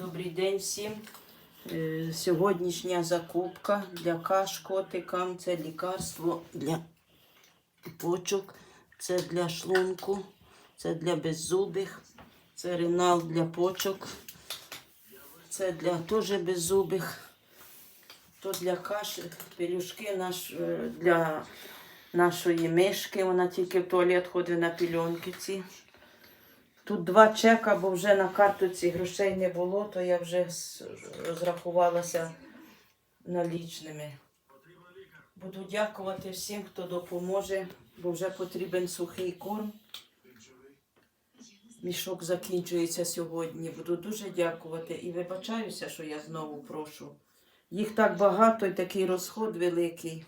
Добрий день всім. Е, Сьогоднішня закупка для каш котикам. Це лікарство для почок, це для шлунку, це для беззубих, це ренал для почок, це для теж беззубих. То для каші, пелюшки наш, е, для нашої мишки. Вона тільки в туалет ходить на пільонки ці. Тут два чека, бо вже на картоці грошей не було, то я вже розрахувалася налічними. Буду дякувати всім, хто допоможе, бо вже потрібен сухий корм. Мішок закінчується сьогодні. Буду дуже дякувати і вибачаюся, що я знову прошу. Їх так багато і такий розход великий.